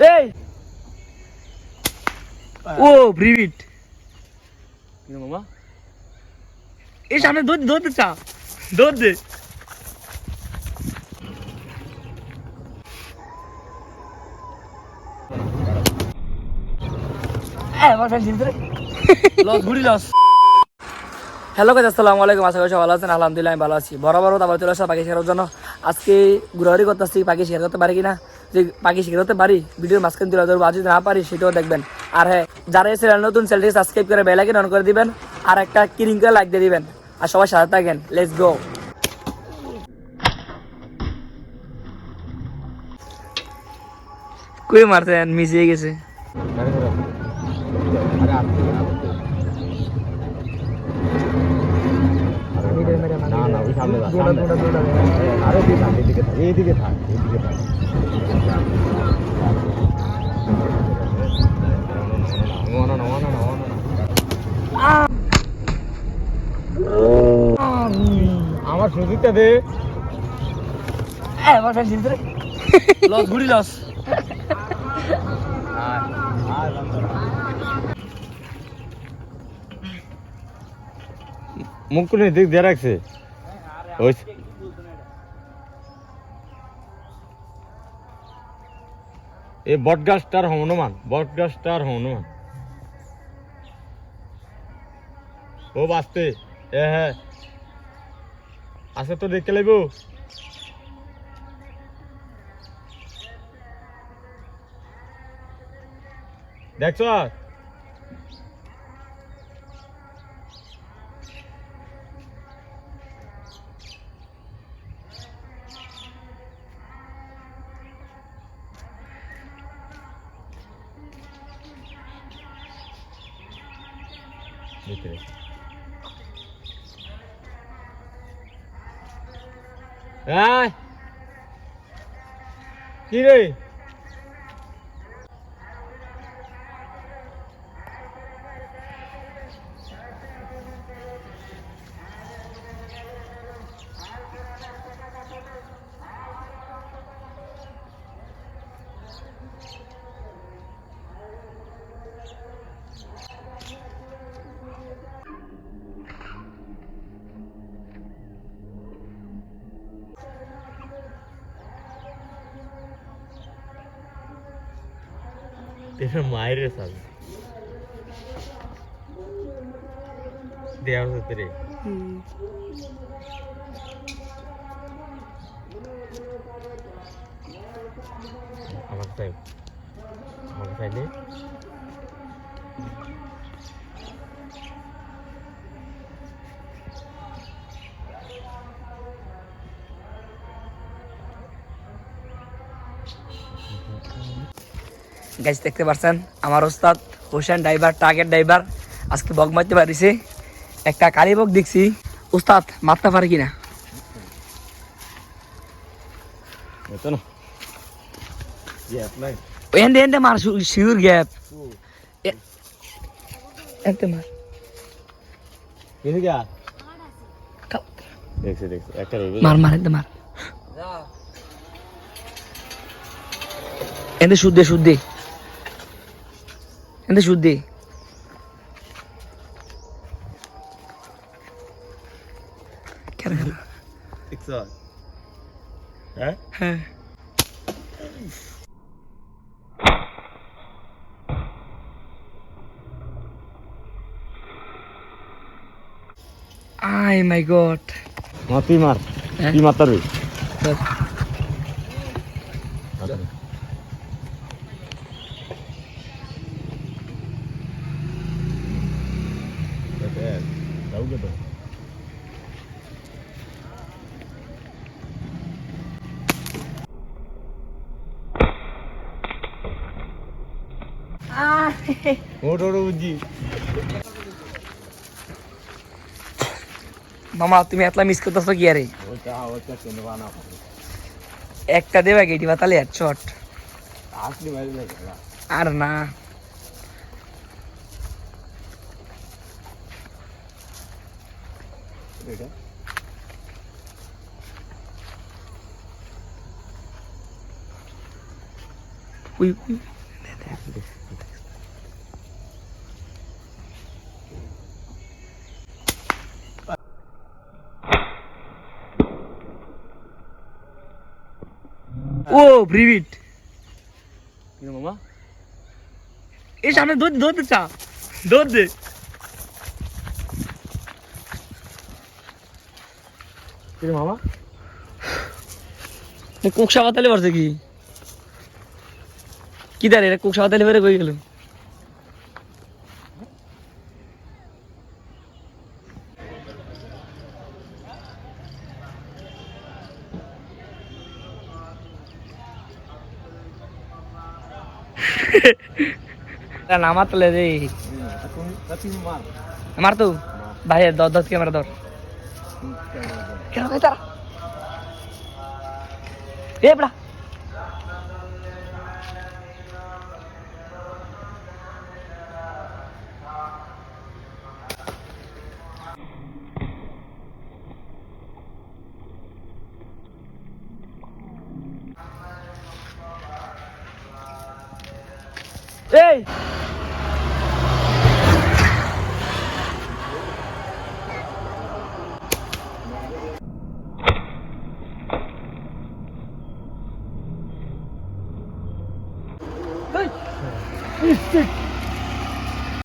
এই! ও ব্রিভিট মামা? এই সামনে দৌড় দৌড় দে চা। দৌড় দে। লস ঘুরি হ্যালো গাইজ আসসালামু আলাইকুম আশা করি ভালো আছেন। আলহামদুলিল্লাহ আমি ভালো আছি। বরাবর আবার চলে আসা পাখি শেখার জন্য। আজকে ঘুরাঘুরি আসছি পাখি শেখার করতে পারি কিনা? যে পাখি শেখার করতে পারি ভিডিওর মাঝখানে তুলে ধরবো আর যদি না পারি সেটাও দেখবেন। আর হ্যাঁ যারা চ্যানেল নতুন চ্যানেলটি সাবস্ক্রাইব করে বেলাইকেন অন করে দিবেন আর একটা কিরিং করে লাইক দিয়ে দিবেন। আর সবাই সাথে থাকেন লেটস গো কই মারতেন মিশিয়ে গেছে। না না ওই সামনে আরে এদিকে থাক, এইদিকে থাক, এইদিকে থাক। নামানো না, নামানো না, নামানো না। আমার সুযোগটা দে লস ঘুরি লস। মুখ দিক দিয়ে রাখছে। ওই এই বট গাছটার হনুমান বট গাছটার হনুমান ও বাঁচতে। এ হ্যাঁ। আছে তো দেখতে লাগবো দেখছ ভিতরে এই কি রে এটা মায়ের সাল দেওয়ার ভিতরে আমার চাই আমার চাইলে গাইজ দেখতে পারছেন? আমার ওস্তাদ হোসেন ড্রাইভার ট্রাকের ড্রাইভার আজকে বক মারতে পারিছে। একটা কালী বক দেখছি। ওস্তাদ মারতে পারে কিনা? না এন্ডে এন্ডে মার শিউর গ্যাপ। মার। মার মার মার। শুদ্ধে শুদ্ধে। এন্তে শুদ্ধে কেন কেন? দেখছ হ্যাঁ হ্যাঁ আই মাই বুঝি মামা তুমি এতলা মিস করতেছো কি আরে? একটা দেবা গেটি বাতালে এক শট আর না। এটা। উই ও ব্রিভিট। মামা? এই সামনে দৌড় দৌড় দে দৌড় দে। কিন্তু মামা? কুকসা পাতালে পড়ছে কি? কি দাঁড়ে এটা কুকসা পাতালে বেড়ে কই গেল? নামার তলে রে। মার তো। ভাই দশ দশ ক্যামেরা ধর। কেন ভাই তারা এ বড়া